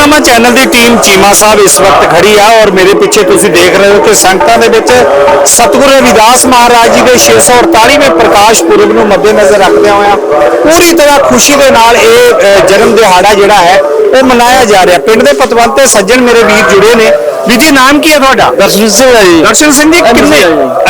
ਨਾਮਾ channel ਦੀ team Cheema Sahib ਇਸ ਵਕਤ ਖੜੀ ਆ ਔਰ ਮੇਰੇ ਪਿੱਛੇ ਤੁਸੀਂ ਦੇਖ ਰਹੇ ਹੋ ਕਿ ਸੰਗਤਾਂ ਦੇ ਵਿੱਚ ਸਤਿਗੁਰੂ ਰਵਿਦਾਸ ਮਹਾਰਾਜ ਜੀ ਦੇ 648ਵੇਂ ਪ੍ਰਕਾਸ਼ ਪੁਰਬ ਨੂੰ ਮੱਦੇਨਜ਼ਰ ਰੱਖਦਿਆਂ ਹੋਇਆਂ ਪੂਰੀ ਤਰ੍ਹਾਂ ਖੁਸ਼ੀ ਦੇ ਨਾਲ ਇਹ ਜਨਮ ਦਿਹਾੜਾ ਜਿਹੜਾ ਹੈ, ਉਹ ਮਨਾਇਆ ਜਾ ਰਿਹਾ। ਪਿੰਡ ਦੇ ਪਤਵੰਤੇ ਸੱਜਣ ਮੇਰੇ ਵੀਰ ਜੁੜੇ ਨੇ। ਵੀਰ ਜੀ ਨਾਮ ਕੀ ਹੈ ਤੁਹਾਡਾ ਦਰਸ਼ਨ ਸਿੰਘ ਹੈ ਜੀ ਦਰਸ਼ਨ ਸਿੰਘ ਜੀ ਕਿੰਨੇ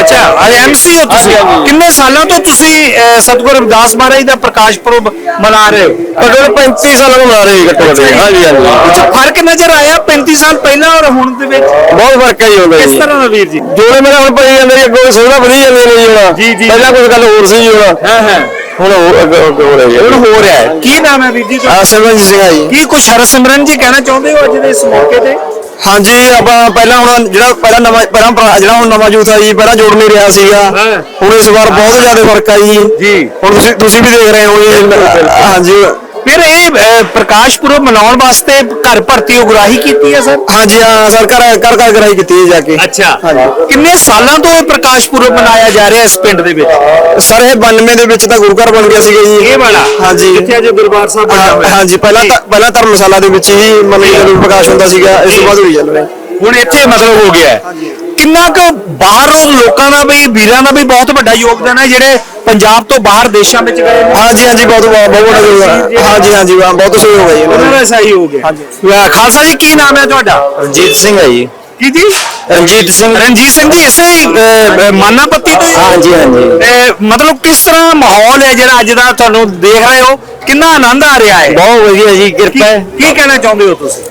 ਅੱਛਾ ਐਮਸੀ ਹੋ ਤੁਸੀਂ ਕਿੰਨੇ ਸਾਲਾਂ ਤੋਂ ਤੁਸੀਂ ਸਤਿਗੁਰੂ ਰਵਿਦਾਸ ਮਹਾਰਾਜ ਦਾ ਪ੍ਰਕਾਸ਼ ਪੁਰਬ ਮਨਾ ਰਹੇ ਹੋ ਅਗਰ 35 ਸਾਲਾਂ ਤੋਂ ਮਾਰੇ ਜੀ ਘੱਟੋ ਘੱਟ ਹਾਂਜੀ ਹਾਂਜੀ ਅੱਛਾ ਫ਼ਰਕ ਨਜ਼ਰ ਆਇਆ 35 ਸਾਲ ਪਹਿਲਾਂ ਔਰ ਹੁਣ ਦੇ ਵਿੱਚ ਬਹੁਤ ਫ਼ਰਕ ਹੈ ਜੀ ਹੁੰਦਾ ਕਿਸ ਤਰ੍ਹਾਂ ਦਾ ਵੀਰ ਜੀ ਜੋੜੇ ਮੇਰਾ ਹੁਣ ਪਈ ਜਾਂਦੇ ਅੱਗੋਂ ਸੋਹਣਾ ਵਧੀ ਜਾਂਦੇ ਨੇ ਜੀ ਹੁਣ। ਪਹਿਲਾਂ ਕੋਈ ਗੱਲ ਹੋਰ ਸੀ ਜੀ ਹੁਣ ਹਾਂ ਹਾਂ ਹੁਣ ਹੋ ਰਿਹਾ ਹੁਣ ਹੋ ਰਿਹਾ ਕੀ ਨਾਮ ਹੈ ਵੀਰ ਜੀ ਤੁਹਾਡਾ? ਸਿਮਰਨ ਸਿੰਘ ਜੀ। ਕੀ ਕੁਛ ਹਰਸਿਮਰਨ ਜੀ ਕਹਿਣਾ ਚਾਹੁੰਦੇ ਹੋ ਅੱਜ ਦੇ ਇਸ ਮੌਕੇ ਤੇ? ਹਾਂਜੀ ਆਪਾਂ ਪਹਿਲਾਂ ਹੁਣ ਜਿਹੜਾ ਪਹਿਲਾਂ ਨਵਾਂ ਪਹਿਲਾਂ ਪੁਰਾ- ਜਿਹੜਾ ਹੁਣ ਨਵਾਂ ਯੂਥ ਆ ਜੀ ਪਹਿਲਾਂ ਜੋੜ ਨਹੀਂ ਰਿਹਾ ਸੀਗਾ ਹਾਂ। ਹੁਣ ਇਸ ਵਾਰ ਬਹੁਤ ਜ਼ਿਆਦਾ ਫ਼ਰਕ ਆ ਜੀ ਜੀ। ਹੁਣ ਤੁਸੀਂ ਤੁਸੀਂ ਵੀ ਦੇਖ ਰਹੇ ਹੋ ਜੀ ਹਾਂਜੀ ਫਿਰ ਇਹ ਪ੍ਰਕਾਸ਼ ਪੁਰਬ ਮਨਾਉਣ ਵਾਸਤੇ ਘਰ ਭਰਤੀ ਉਗਰਾਹੀ ਕੀਤੀ ਹੈ ਸਰ? ਹਾਂਜੀ ਹਾਂ ਸਰਕਾਰ ਘਰ ਘਰ ਕਰਾਈ ਕੀਤੀ ਹੈ ਜਾ ਕੇ। ਅੱਛਾ। ਕਿੰਨੇ ਸਾਲਾਂ ਤੋਂ ਇਹ ਪ੍ਰਕਾਸ਼ ਪੁਰਬ ਮਨਾਇਆ ਜਾ ਰਿਹਾ ਇਸ ਪਿੰਡ ਦੇ ਵਿੱਚ? ਸਰ ਇਹ 92 ਦੇ ਵਿੱਚ ਤਾਂ ਗੁਰੂ ਘਰ ਬਣ ਗਿਆ ਸੀਗਾ ਜੀ। ਇਹ ਵਾਲਾ? ਹਾਂਜੀ। ਜਿੱਥੇ ਅੱਜ ਦਰਬਾਰ ਸਾਹਿਬ ਬਣਿਆ ਹੋਇਆ? ਹਾਂਜੀ ਪਹਿਲਾਂ ਤਾਂ ਪਹਿਲਾਂ ਧਰਮਸ਼ਾਲਾ ਦੇ ਵਿੱਚ ਹੀ ਮਤਲਬ ਜਦੋਂ ਪ੍ਰਕਾਸ਼ ਹੁੰਦਾ ਸੀਗਾ ਇਸ ਤੋਂ ਬਾਅਦ ਹੋਈ ਰਿਹਾ ਹੁਣ ਇੱਥੇ ਮਤਲਬ ਹੋ ਗਿਆ। ਹੈ। ਕਿੰਨਾ ਕੁ ਬਾਹਰੋਂ ਲੋਕਾਂ ਦਾ ਵੀ ਵੀਰਾਂ ਦਾ ਵੀ ਬਹੁਤ ਵੱਡਾ ਯੋਗਦਾਨ ਹੈ ਜਿਹੜੇ ਪੰਜਾਬ ਤੋਂ ਬਾਹਰ ਦੇਸ਼ਾਂ ਵਿੱਚ ਗਏ ਨੇ? ਹਾਂਜੀ ਹਾਂਜੀ ਬਹੁਤ ਬਹੁਤ। ਹਾਂਜੀ ਹਾਂਜੀ। ਬਹੁਤ ਸਹਿਯੋਗ ਹੈ ਜੀ ਉਹਨਾਂ ਦਾ ਸਹਿਯੋਗ ਹੈ ਅ, ਖਾਲਸਾ ਜੀ ਕੀ ਨਾਮ ਹੈ ਤੁਹਾਡਾ? ਰਣਜੀਤ ਸਿੰਘ ਹੈ ਜੀ। ਕੀ ਜੀ? ਰਣਜੀਤ ਸਿੰਘ। ਰਣਜੀਤ ਸਿੰਘ ਜੀ ਇਸੇ ਮਾਨਾਪੱਤੀ ਤੋਂ ਹੀ? ਹੋ? ਹਾਂਜੀ ਹਾਂਜੀ। ਤੇ ਮਤਲਬ ਕਿਸ ਤਰ੍ਹਾਂ ਮਾਹੌਲ ਹੈ ਜਿਹੜਾ ਅੱਜ ਦਾ ਤੁਹਾਨੂੰ ਦੇਖ ਰਹੇ ਹੋ? ਕਿੰਨਾ ਆਨੰਦ ਆ ਰਿਹਾ ਹੈ? ਬਹੁਤ ਵਧੀਆ ਜੀ ਕਿਰਪਾ ਹੈ। ਕੀ ਕਹਿਣਾ ਚਾਹੁੰਦੇ ਹੋ ਤੁਸੀਂ?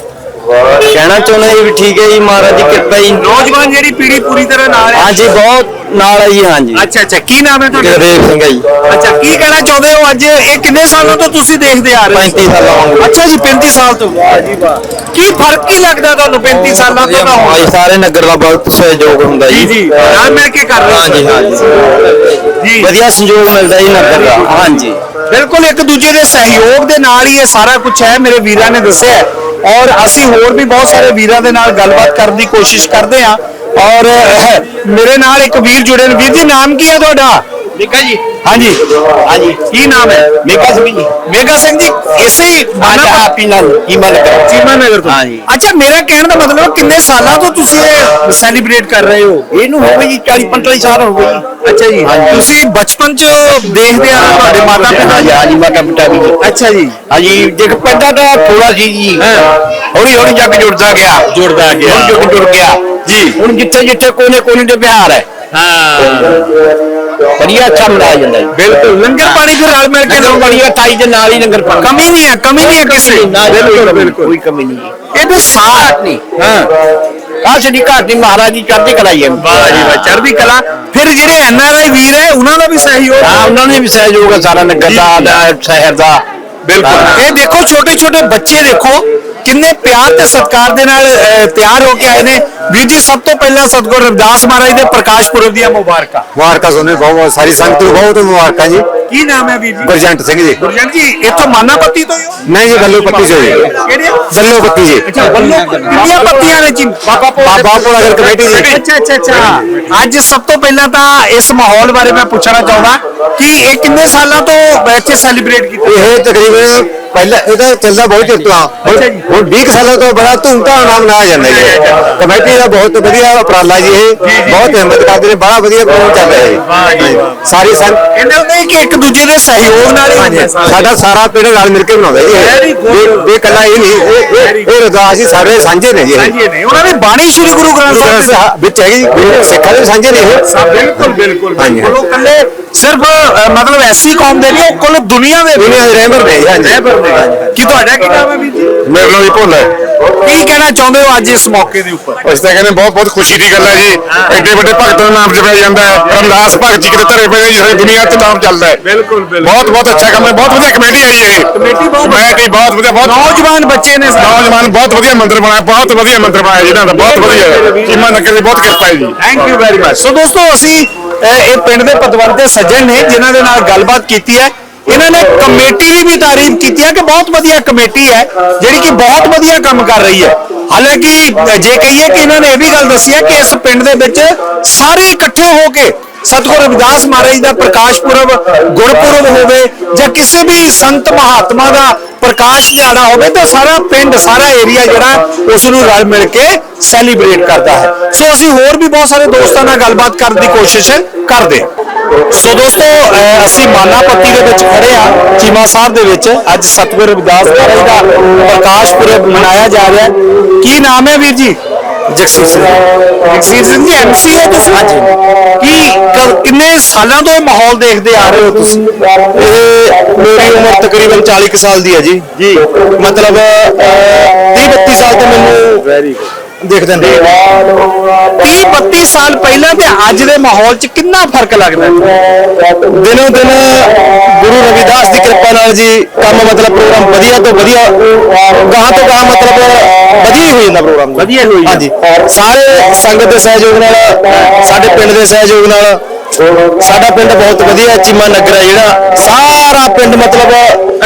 ਕਹਿਣਾ ਚਾਹੁੰਦਾ ਜੀ ਵੀ ਠੀਕ ਹੈ ਜੀ ਮਹਾਰਾਜ ਦੀ ਕਿਰਪਾ ਜੀ। ਨੌਜਵਾਨ ਜਿਹੜੀ ਪੀੜ੍ਹੀ ਪੂਰੀ ਤਰ੍ਹਾਂ ਨਾਲ ਹੈ। ਹਾਂਜੀ ਬਹੁਤ ਨਾਲ ਹੈ ਜੀ ਹਾਂਜੀ। ਅੱਛਾ ਅੱਛਾ ਕੀ ਨਾਮ ਹੈ ਤੁਹਾਡਾ? ਗੁਰਦੇਵ ਸਿੰਘ ਹੈ ਜੀ। ਅੱਛਾ ਕੀ ਕਹਿਣਾ ਚਾਹੁੰਦੇ ਹੋ ਅੱਜ? ਇਹ ਕਿੰਨੇ ਸਾਲਾਂ ਤੋਂ ਤੁਸੀਂ ਦੇਖਦੇ ਆ ਰਹੇ ਹੋ? 35 ਸਾਲਾਂ ਹੋ ਅੱਛਾ ਜੀ 35 ਸਾਲ ਤੋਂ। ਵਾਹ ਜੀ ਵਾਹ। ਕੀ ਫ਼ਰਕ ਕੀ ਲੱਗਦਾ ਤੁਹਾਨੂੰ 35 ਸਾਲਾਂ ਤੋਂ ਤਾਂ ਹੁਣ? ਸਾਰੇ ਨਗਰ ਦਾ ਬਹੁਤ ਸਹਿਯੋਗ ਹੁੰਦਾ ਜੀ। ਜੀ ਜੀ ਨਾਲ ਮਿਲ ਕੇ ਕਰ ਰਹੇ ਹੋ। ਹਾਂਜੀ ਹਾਂਜੀ। ਜੀ। ਵਧੀਆ ਸੰਯੋਗ ਮਿਲਦਾ ਜੀ ਨਗਰ ਦਾ। ਹਾਂਜੀ। ਬਿਲਕੁਲ ਇੱਕ ਦੂਜੇ ਦੇ ਸਹਿਯੋਗ ਦੇ ਨਾਲ ਹੀ ਇਹ ਸਾਰਾ ਕੁਝ ਹੈ ਮੇਰੇ ਵੀਰਾਂ ਨੇ ਦੱਸਿਆ ਹੈ। ਔਰ ਅਸੀਂ ਹੋਰ ਵੀ ਬਹੁਤ ਸਾਰੇ ਵੀਰਾਂ ਦੇ ਨਾਲ ਗੱਲਬਾਤ ਕਰਨ ਦੀ ਕੋਸ਼ਿਸ਼ ਕਰਦੇ ਹਾਂ। ਔਰ ਮੇਰੇ ਨਾਲ ਇੱਕ ਵੀਰ ਜੁੜੇ ਨੇ। ਵੀਰ ਜੀ, ਨਾਮ ਕੀ ਹੈ ਤੁਹਾਡਾ? ਠੀਕ ਜੀ ਹਾਂਜੀ। ਹਾਂਜੀ ਕੀ ਨਾਮ ਹੈ? ਮੇਕਾ ਸਿੰਘ ਜੀ। ਮੇਗਾ ਸਿੰਘ ਜੀ ਇਸੇ ਹੀ ਮਾਨਾ ਆਪੀ ਨਾਲ ਕੀ ਮਨ ਕਰ ਚੀਮਾ ਨਗਰ ਤੋਂ। ਹਾਂਜੀ। ਅੱਛਾ ਮੇਰਾ ਕਹਿਣ ਦਾ ਮਤਲਬ ਕਿੰਨੇ ਸਾਲਾਂ ਤੋਂ ਤੁਸੀਂ ਇਹ ਸੈਲੀਬ੍ਰੇਟ ਕਰ ਰਹੇ ਹੋ? ਇਹਨੂੰ ਹੋ ਗਈ ਜੀ 40 45 ਸਾਲ ਹੋ ਗਏ ਜੀ। ਅੱਛਾ ਜੀ। ਹਾਂਜੀ। ਤੁਸੀਂ ਬਚਪਨ ਚ ਦੇਖਦੇ ਆ ਤੁਹਾਡੇ ਮਾਤਾ ਪਿਤਾ ਹਾਂਜੀ ਹਾਂਜੀ ਮਾਤਾ ਪਿਤਾ ਵੀ ਅੱਛਾ ਜੀ। ਹਾਂਜੀ ਦੇਖ ਪੈਦਾ ਤਾਂ ਥੋੜਾ ਸੀ ਜੀ। ਹੌਲੀ ਹੌਲੀ ਜੱਗ ਜੁੜਦਾ ਗਿਆ। ਜੁੜਦਾ ਗਿਆ। ਹੁਣ ਜੁੜ ਜੁੜ ਗਿਆ। ਜੀ। ਹੁਣ ਜਿੱਥੇ ਜਿੱਥੇ ਕੋਨੇ ਕੋਨੇ ਦੇ ਬਿਹਾਰ ਹੈ। ਹਾਂ। ਬੜੀਆ ਅੱਛਾ ਮਨਾਇਆ ਜਾਂਦਾ ਹੈ ਬਿਲਕੁਲ ਲੰਗਰ ਪਾਣੀ ਫਿਰ ਰਲ ਮਿਲ ਕੇ ਲੰਗਰ ਬੜੀਆ ਤਾਈ ਦੇ ਨਾਲ ਹੀ ਲੰਗਰ ਪਾਣੀ। ਕਮੀ ਨਹੀਂ ਹੈ ਕਮੀ ਨਹੀਂ ਹੈ ਕਿਸੇ ਬਿਲਕੁਲ ਬਿਲਕੁਲ। ਕੋਈ ਕਮੀ ਨਹੀਂ ਹੈ ਇਹ ਵੀ ਸਾਥ ਨਹੀਂ। ਹਾਂ। ਕਾਸ਼ ਦੀ ਘਾਟ ਨਹੀਂ ਮਹਾਰਾਜ ਦੀ ਚੜ੍ਹਦੀ ਕਲਾਈ ਹੈ ਵਾਹ ਜੀ ਵਾਹ ਚੜ੍ਹਦੀ ਕਲਾ। ਫਿਰ ਜਿਹੜੇ ਐਨ ਆਰ ਆਈ ਵੀਰ ਹੈ ਉਹਨਾਂ ਦਾ ਵੀ ਸਹਿਯੋਗ ਹਾਂ ਉਹਨਾਂ ਨੇ ਵੀ ਸਹਿਯੋਗ ਹੈ ਸਾਰਾ ਨਗਰ ਦਾ ਦਾ ਸ਼ਹਿਰ ਦਾ। ਬਿਲਕੁਲ। ਇਹ ਦੇਖੋ ਛੋਟੇ ਛੋਟੇ ਬੱਚੇ ਦੇਖੋ। ਕਿੰਨੇ ਪਿਆਰ ਤੇ ਸਤਿਕਾਰ ਦੇ ਨਾਲ ਤਿਆਰ ਹੋ ਕੇ ਆਏ ਨੇ। ਵੀਰ ਜੀ ਸਭ ਤੋਂ ਪਹਿਲਾਂ ਸਤਿਗੁਰ ਰਵਿਦਾਸ ਮਹਾਰਾਜ ਦੇ ਪ੍ਰਕਾਸ਼ ਪੁਰਬ ਦੀਆਂ ਮੁਬਾਰਕਾਂ। ਮੁਬਾਰਕਾਂ ਸੋਨੇ ਬਹੁਤ ਬਹੁਤ ਸਾਰੀ ਸੰਗਤ ਨੂੰ ਬਹੁਤ ਮੁਬਾਰਕਾਂ ਜੀ। ਕੀ ਨਾਮ ਹੈ ਵੀਰ ਜੀ? ਗੁਰਜੰਟ ਸਿੰਘ ਜੀ। ਗੁਰਜੰਟ ਜੀ ਇੱਥੋਂ ਮਾਨਾਪੱਤੀ ਤੋਂ ਹੀ ਹੋ? ਨਹੀਂ ਜੀ ਗੱਲੋ ਪੱਤੀ ਸੇ ਜੀ ਕਿਹੜੇ ਗੱਲੋ ਪੱਤੀ ਜੀ। ਅੱਛਾ ਵੱਲੋਂ ਕਿੰਨੀਆਂ ਪੱਤੀਆਂ ਨੇ ਜੀ? ਬਾਬਾ ਬਾਬਾ ਭੋਲਾ ਗਰ ਕਮੇਟੀ ਜੀ। ਅੱਛਾ ਅੱਛਾ ਅੱਛਾ। ਅੱਜ ਸਭ ਤੋਂ ਪਹਿਲਾਂ ਤਾਂ ਇਸ ਮਾਹੌਲ ਬਾਰੇ ਮੈਂ ਪੁੱਛਣਾ ਚਾਹੁੰਦਾ ਕਿ ਇਹ ਕਿੰਨੇ ਸਾਲਾਂ ਤੋਂ ਇੱਥੇ ਸੈਲੀਬ੍ਰੇਟ ਕੀਤਾ? ਇਹ ਤਕਰੀਬਨ ਪਹਿਲਾਂ ਇਹਦਾ ਚੱਲਦਾ ਬਹੁਤ ਚਿਰ ਤੋਂ ਆ ਹੁਣ ਅੱਛਾ ਜੀ। ਹੁਣ 20 ਕੁ ਸਾਲਾਂ ਤੋਂ ਬੜਾ ਧੂਮਧਾਮ ਨਾਲ ਮਨਾਇਆ ਜਾਂਦਾ ਜੀ। ਕਮੇਟੀ ਦਾ ਬਹੁਤ ਵਧੀਆ ਉਪਰਾਲਾ ਜੀ ਇਹ। ਬਹੁਤ ਹਿੰਮਤ ਕਰਦੇ ਨੇ ਬੜਾ ਵਧੀਆ ਪ੍ਰੋਗਰਾਮ ਚੱਲ ਰਿਹਾ ਜੀ। ਸਾਰੀ ਸੰਗਤ ਕਹਿੰਦੇ ਹੁੰਦੇ ਕਿ ਇੱਕ ਦੂਜੇ ਦੇ ਸਹਿਯੋਗ ਨਾਲ ਹੀ। ਸਾਡਾ ਸਾਰਾ ਪਿੰਡ ਨਾਲ ਮਿਲ ਕੇ ਬਣਾਉਂਦਾ ਜੀ. ਇਹ। ਇਹ ਕੱਲਾ ਇਹ ਨਹੀਂ ਇਹ- ਰਦਾਸ ਜੀ ਸਾਰੇ ਸਾਂਝੇ ਨੇ ਜੀ ਨੇ। ਉਹਨਾਂ ਦੀ ਬਾਣੀ ਸ੍ਰੀ ਗੁਰੂ ਗ੍ਰੰਥ ਗੁਰੂ ਗ੍ਰੰਥ ਸਾਹਿਬ ਵਿੱਚ ਹੈਗੀ ਜੀ। ਸਿੱਖਾਂ ਦੇ ਵੀ ਸਾਂਝੇ ਨੇ ਇਹ। ਬਿਲਕੁਲ ਬਿਲਕੁਲ ਉਹ ਕੱਲੇ ਸਿਰਫ ਮਤਲਬ ਐਸੀ ਕੌਮ ਦੇ ਨਹੀਂ ਉਹ ਕੁੱਲ ਦੁਨੀਆ ਦੇ ਦੁਨੀਆ ਦੇ ਰਹਿਬਰ ਨੇ ਜੀ, ਹਾਂਜੀ। ਨੇ ਕੀ ਤੁਹਾਡਾ ਕੀ ਨਾਮ ਹੈ ਵੀਰ ਜੀ? ਮੇਰੇ ਨਾਲ ਹੀ ਭੁੱਲ ਹੈ। ਕੀ ਕਹਿਣਾ ਚਾਹੁੰਦੇ ਹੋ ਅੱਜ ਇਸ ਮੌਕੇ ਦੇ ਉੱਪਰ? ਅਸੀਂ ਤਾਂ ਕਹਿੰਦੇ ਬਹੁਤ ਬਹੁਤ ਖੁਸ਼ੀ ਦੀ ਗੱਲ ਹੈ ਜੀ। ਐਡੇ ਵੱਡੇ ਭਗਤ ਦਾ ਨਾਮ ਜਪਿਆ ਜਾਂਦਾ ਹੈ। ਰਮਦਾਸ ਭਗਤ ਜੀ ਕਿਤੇ ਧਰੇ ਪਏ ਨੇ ਜੀ ਸਾਰੀ ਦੁਨੀਆ 'ਚ ਨਾਮ ਚੱਲਦਾ ਹੈ। ਬਿਲਕੁਲ ਬਹੁਤ ਬਹੁਤ ਅੱਛਾ ਕੰਮ ਹੈ ਬਹੁਤ ਵਧੀਆ ਕਮੇਟੀ ਆਈ ਹੈ ਕਮੇਟੀ ਬਹੁਤ ਕਮੇਟੀ ਬਹੁਤ ਵਧੀਆ ਬਹੁਤ ਨੌਜਵਾਨ ਬੱਚੇ ਨੇ ਸਾਰੇ। ਨੌਜਵਾਨ ਬਹੁਤ ਵਧੀਆ ਮੰਦਿਰ ਬਣਾਇਆ ਬਹੁਤ ਵਧੀਆ ਮੰਦਿਰ ਬਣਾਇਆ ਜੀ ਇਹਨਾਂ ਦਾ ਬਹੁਤ ਵਧੀਆ। ਚੀਮਾ ਨਗਰ ਦੀ ਬਹੁਤ ਕਿਰਪਾ ਹੈ ਜੀ। Thank you very much so ਦੋਸਤੋ ਅਸੀਂ ਇਹ ਪਿੰਡ ਦੇ ਪਤਵੰਤੇ ਸੱਜਣ ਨੇ ਜਿਨ੍ਹਾਂ ਦੇ ਨਾਲ ਗੱਲਬਾਤ ਕੀਤੀ ਹੈ। ਇਹਨਾਂ ਨੇ ਕਮੇਟੀ ਦੀ ਵੀ ਤਾਰੀਫ ਕੀਤੀ ਹੈ ਕਿ ਬਹੁਤ ਵਧੀਆ ਕਮੇਟੀ ਹੈ, ਜਿਹੜੀ ਕਿ ਬਹੁਤ ਵਧੀਆ ਕੰਮ ਕਰ ਰਹੀ ਹੈ। ਹਾਲਾਂਕਿ, ਜੇ ਕਹੀਏ ਕਿ ਇਹਨਾਂ ਨੇ ਇਹ ਵੀ ਗੱਲ ਦੱਸੀ ਹੈ ਕਿ ਇਸ ਪਿੰਡ ਦੇ ਵਿੱਚ ਸਾਰੇ ਇਕੱਠੇ ਹੋ ਕੇ ਸਤਿਗੁਰ ਰਵਿਦਾਸ ਮਹਾਰਾਜ ਦਾ ਪ੍ਰਕਾਸ਼ ਪੁਰਬ, ਗੁਰਪੁਰਬ ਹੋਵੇ ਜਾਂ ਕਿਸੇ ਵੀ ਸੰਤ ਮਹਾਤਮਾ ਦਾ ਪ੍ਰਕਾਸ਼ ਦਿਹਾੜਾ ਹੋਵੇ, ਤਾਂ ਸਾਰਾ ਪਿੰਡ, ਸਾਰਾ ਏਰੀਆ ਜਿਹੜਾ ਉਸ ਨੂੰ ਰਲ ਮਿਲ ਕੇ ਸੈਲੀਬ੍ਰੇਟ ਕਰਦਾ ਹੈ। ਸੋ ਅਸੀਂ ਹੋਰ ਵੀ ਬਹੁਤ ਸਾਰੇ ਦੋਸਤਾਂ ਨਾਲ ਗੱਲਬਾਤ ਕਰਨ ਦੀ ਕੋਸ਼ਿਸ਼ ਕਰਦੇ ਹਾਂ। ਸੋ ਦੋਸਤੋ ਅਸੀਂ ਮਾਨਾ ਪੱਤੀ ਦੇ ਵਿੱਚ ਖੜੇ ਆ ਚੀਮਾ ਸਾਹਿਬ ਦੇ ਵਿੱਚ ਅੱਜ ਸਤਿਗੁਰੂ ਰਵਿਦਾਸ ਮਹਾਰਾਜ ਦਾ ਪ੍ਰਕਾਸ਼ ਪੁਰਬ ਮਨਾਇਆ ਜਾ ਰਿਹਾ ਹੈ। ਕੀ ਨਾਮ ਹੈ ਵੀਰ ਜੀ? ਜਗਸੀਰ ਸਿੰਘ। ਜਗਸੀਰ ਸਿੰਘ ਜੀ ਐਮਸੀ ਹੋ ਤੁਸੀਂ? ਹਾਂਜੀ। ਕੀ ਕਿੰਨੇ ਸਾਲਾਂ ਤੋਂ ਇਹ ਮਾਹੌਲ ਦੇਖਦੇ ਆ ਰਹੇ ਹੋ ਤੁਸੀਂ? ਇਹ ਮੇਰੀ ਉਮਰ ਤਕਰੀਬਨ 40 ਕੁ ਸਾਲ ਦੀ ਹੈ ਜੀ। ਜੀ। ਮਤਲਬ 30 32 ਸਾਲ ਤੋਂ ਮੈਨੂੰ ਵੈਰੀ ਦੇਖਦੇ ਨੇ 30 32 ਸਾਲ ਪਹਿਲਾਂ ਤੇ ਅੱਜ ਦੇ ਮਾਹੌਲ 'ਚ ਕਿੰਨਾ ਫ਼ਰਕ ਲੱਗਦਾ? ਦਿਨੋ ਦਿਨ ਗੁਰੂ ਰਵਿਦਾਸ ਦੀ ਕਿਰਪਾ ਨਾਲ ਜੀ ਕੰਮ ਮਤਲਬ ਪ੍ਰੋਗਰਾਮ ਵਧੀਆ ਤੋਂ ਵਧੀਆ ਗਾਹਾਂ ਤੋਂ ਗਾਹਾਂ ਮਤਲਬ ਵਧੀਆ ਹੀ ਹੋ ਜਾਂਦਾ ਪ੍ਰੋਗਰਾਮ। ਵਧੀਆ ਹੋਈ ਹਾਂਜੀ ਸਾਰੇ ਸੰਗਤ ਦੇ ਸਹਿਯੋਗ ਨਾਲ ਸਾਡੇ ਪਿੰਡ ਦੇ ਸਹਿਯੋਗ ਨਾਲ ਸਾਡਾ ਪਿੰਡ ਬਹੁਤ ਵਧੀਆ ਚੀਮਾ ਨਗਰ ਹੈ ਜਿਹੜਾ। ਸਾਰਾ ਪਿੰਡ ਮਤਲਬ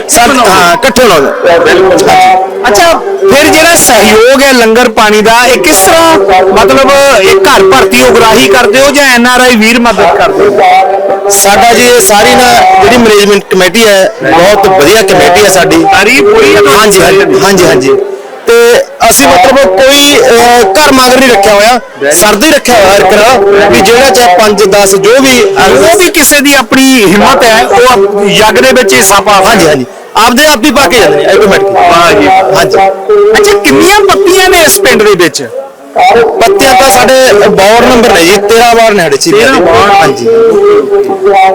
ਸਾ- ਹਾਂ ਇਕੱਠੇ ਅੱਛਾ ਫਿਰ ਜਿਹੜਾ ਸਹਿਯੋਗ ਹੈ ਲੰਗਰ ਪਾਣੀ ਦਾ ਇਹ ਕਿਸ ਤਰ੍ਹਾਂ ਮਤਲਬ ਇਹ ਘਰ ਭਰਤੀ ਉਗਰਾਹੀ ਕਰਦੇ ਹੋ ਜਾਂ ਐਨ ਆਰ ਆਈ ਵੀਰ ਮਦਦ ਕਰਦੇ ਹੋ? ਸਾਡਾ ਜੀ ਇਹ ਸਾਰੀ ਨਾ ਜਿਹੜੀ ਮੈਨੇਜਮੈਂਟ ਕਮੇਟੀ ਹੈ ਬਹੁਤ ਵਧੀਆ ਕਮੇਟੀ ਹੈ ਸਾਡੀ। ਹੈ ਤੁਹਾਡੀ? ਹਾਂਜੀ ਦੀ? ਹਾਂਜੀ ਹਾਂਜੀ। ਤੇ ਅਸੀਂ ਮਤਲਬ ਕੋਈ ਅਹ, ਘਰ ਮਗਰ ਨਹੀਂ ਰੱਖਿਆ ਹੋਇਆ ਸਰਦੀ ਰੱਖਿਆ ਹੋਇਆ ਹਰ ਕਰਾ ਵੀ ਜਿਹੜਾ ਚਾਹੇ 5 10 ਜੋ ਵੀ ਉਹ ਵੀ ਕਿਸੇ ਦੀ ਆਪਣੀ ਹਿੰਮਤ ਹੈ ਉਹ ਆਪ- ਯੱਗ ਦੇ ਵਿੱਚ ਹਿੱਸਾ ਪਾ ਹਾਂਜੀ ਹਾਂਜੀ। ਆਪਦੇ ਆਪ ਹੀ ਪਾ ਕੇ ਜਾਂਦੇ ਨੇ ਆਟੋਮੈਟਿਕ ਹਾਂਜੀ ਹਾਂਜੀ। ਅੱਛਾ ਕਿੰਨੀਆਂ ਪੱਤੀਆਂ ਨੇ ਇਸ ਪਿੰਡ ਦੇ ਵਿੱਚ? ਪੱਤਿਆਂ ਤਾਂ ਸਾਡੇ ਵਾਰਡ ਨੰਬਰ ਨੇ ਜੀ 13 ਵਾਰਡ ਨੇ ਸਾਡੇ ਚ 13 ਵਾਰਡ। ਹਾਂਜੀ।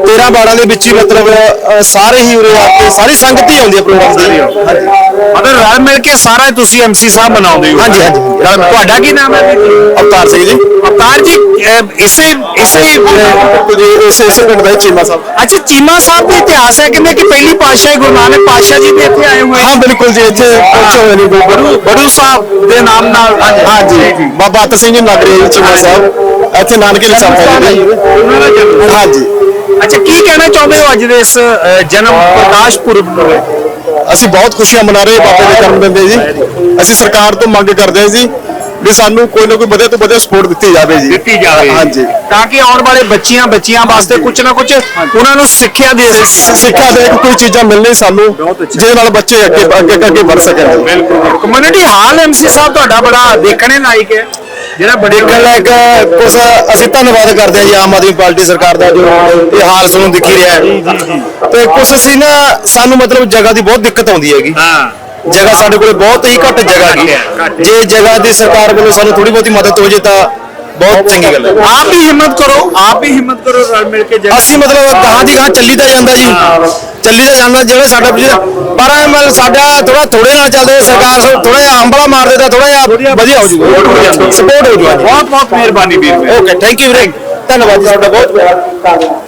13 ਵਾਰਡਾਂ ਦੇ ਵਿੱਚ ਹੀ ਮਤਲਬ ਅਹ, ਸਾਰੇ ਹੀ ਉਰੇ ਆ ਕੇ ਸਾਰੀ ਸੰਗਤ ਹੀ ਆਉਂਦੀ ਹੈ ਪ੍ਰੋਗਰਾਮ ਦੀ। ਹਾਂਜੀ। ਮਤਲਬ ਰਲ ਮਿਲ ਕੇ ਸਾਰਾ ਤੁਸੀਂ ਐਮਸੀ ਸਾਹਿਬ ਬਣਾਉਂਦੇ ਹੋ। ਹਾਂਜੀ, ਹਾਂਜੀ। ਰਲ- ਤੁਹਾਡਾ ਕੀ ਨਾਮ ਹੈ? ਅਵਤਾਰ ਸਿੰਘ ਜੀ। ਅਵਤਾਰ ਜੀ ਅਹ ਇਸੇ ਇਸੇ ਜੀ ਇਸੇ ਇਸੇ ਪਿੰਡ ਦਾ ਹੀ ਚੀਮਾ ਸਾਹਿਬ। ਅੱਛਾ ਚੀਮਾ ਸਾਹਿਬ ਦਾ ਇਤਿਹਾਸ ਹੈ ਕਹਿੰਦੇ ਕਿ ਪਹਿਲੀ ਪਾਤਸ਼ਾਹੀ ਗੁਰੂ ਨਾਨਕ ਪਾਤਸ਼ਾਹ ਜੀ ਵੀ ਇੱਥੇ ਆਏ ਹੋਏ ਹਾਂ ਬਿਲਕੁਲ ਜੀ ਇੱਥੇ ਪਹੁੰਚੇ ਹੋਏ ਨੇ ਬੜੂ ਬੜੂ ਸਾਹਿਬ ਦੇ ਨਾਮ ਨਾਲ। ਹਾਂ ਜੀ ਬਾਬਾ ਅਤ ਸਿੰਘ ਜੀ ਲੱਗ ਰਹੇ ਜੀ ਚੀਮਾ ਸਾਹਿਬ। ਇੱਥੇ ਨਾਨਕੇ ਲਿਖਾ ਹੈ ਜੀ ਉਹਨਾਂ ਦਾ ਜਨਮ। ਹਾਂ ਜੀ ਅੱਛਾ ਕੀ ਕਹਿਣਾ ਚਾਹੁੰਦੇ ਹੋ ਅੱਜ ਦੇ ਇਸ ਅਹ, ਜਨਮ ਪ੍ਰਕਾਸ਼ ਪੁਰਬ ਨੂੰ ਲੈ ਕੇ? ਅਸੀਂ ਬਹੁਤ ਖੁਸ਼ੀਆਂ ਮਨਾ ਰਹੇ ਬਾਬੇ ਦੇ ਜਨਮ ਦਿਨ ਦੇ ਜੀ। ਅਸੀਂ ਸਰਕਾਰ ਤੋਂ ਮੰਗ ਕਰਦੇ ਹਾਂ ਜੀ ਵੀ ਸਾਨੂੰ ਕੋਈ ਨਾ ਕੋਈ ਵਧੀਆ ਤੋਂ ਵਧੀਆ ਸਪੋਰਟ ਦਿੱਤੀ ਜਾਵੇ ਜੀ। ਦਿੱਤੀ ਜਾਵੇ ਹਾਂਜੀ। ਤਾਂ ਕਿ ਆਉਣ ਵਾਲੇ ਬੱਚੀਆਂ ਬੱਚੀਆਂ ਵਾਸਤੇ ਕੁਝ ਨਾ ਕੁਝ ਉਹਨਾਂ ਨੂੰ ਸਿੱਖਿਆ ਦੇ ਸਿੱਖਿਆ ਦੇ ਕੋਈ ਚੀਜ਼ਾਂ ਮਿਲਣੀ ਸਾਨੂੰ ਜਿਹਦੇ ਨਾਲ ਬੱਚੇ ਅੱਗੇ ਅੱਗੇ ਅੱਗੇ ਵੱਧ ਸਕਣ ਬਿਲਕੁਲ ਕਮਿਊਨਿਟੀ ਹਾਲ ਐਮਸੀ ਸਾਹਿਬ ਤੁਹਾਡਾ ਬੜਾ ਦੇਖਣੇ ਲਾਇਕ ਹੈ। ਜਿਹੜਾ ਬੜੇ ਦੇਖਣ ਲਾਇਕ ਕੁਝ ਅਸੀਂ ਧੰਨਵਾਦ ਕਰਦੇ ਹਾਂ ਜੀ ਆਮ ਆਦਮੀ ਪਾਰਟੀ ਸਰਕਾਰ ਦਾ ਜੋ ਇਹ ਹਾਲ ਸਾਨੂੰ ਦਿਖੀ ਰਿਹਾ ਹੈ। ਤੇ ਕੁਝ ਅਸੀਂ ਨਾ ਸਾਨੂੰ ਮਤਲਬ ਜਗ੍ਹਾ ਦੀ ਬਹੁਤ ਦਿੱਕਤ ਆਉਂਦੀ ਹੈਗੀ। ਹਾਂ। ਜਗ੍ਹਾ ਸਾਡੇ ਕੋਲੇ ਬਹੁਤ ਹੀ ਘੱਟ ਜਗ੍ਹਾ ਹੈਗੀ। ਜੇ ਜਗ੍ਹਾ ਦੀ ਸਰਕਾਰ ਵੱਲੋਂ ਸਾਨੂੰ ਥੋੜੀ ਬਹੁਤੀ ਮਦਦ ਹੋ ਜੇ ਤਾਂ ਬਹੁਤ ਚੰਗੀ ਗੱਲ ਹੈ। ਆਪ ਹੀ ਹਿੰਮਤ ਕਰੋ ਆਪ ਹੀ ਹਿੰਮਤ ਕਰੋ ਰਲ ਮਿਲ ਕੇ ਜਗ੍ਹਾ ਅਸੀਂ ਮਤਲਬ ਗਾਂ ਦੀ ਗਾਂ ਚੱਲੀ ਤਾਂ ਜਾਂਦਾ ਜੀ। ਚੱਲੀ ਤਾਂ ਜਾਂਦਾ ਜਿਹੜਾ ਸਾਡਾ ਪਿਛਲੇ- ਪਰ ਐਂ ਮਤਲਬ ਸਾਡਾ ਥੋੜਾ ਥੋੜੇ ਨਾਲ ਚੱਲਦੇ ਸਰਕਾਰ ਥੋੜਾ ਜਿਹਾ ਅੰਬਲਾ ਮਾਰ ਦੇ ਤਾਂ ਥੋੜਾ ਜਿਹਾ ਵਧੀਆ ਹੋ ਜੂਗਾ। ਸਪੋਰਟ ਹੋ ਜੂਗਾ। ਬਹੁਤ ਬਹੁਤ ਮਿਹਰਬਾਨੀ ਵੀਰ ਓਕੇ ਥੈਂਕ ਯੂ ਵੀਰੇ। ਧੰਨਵਾਦ ਜੀ। ਤੁਹਾਡਾ ਬਹੁਤ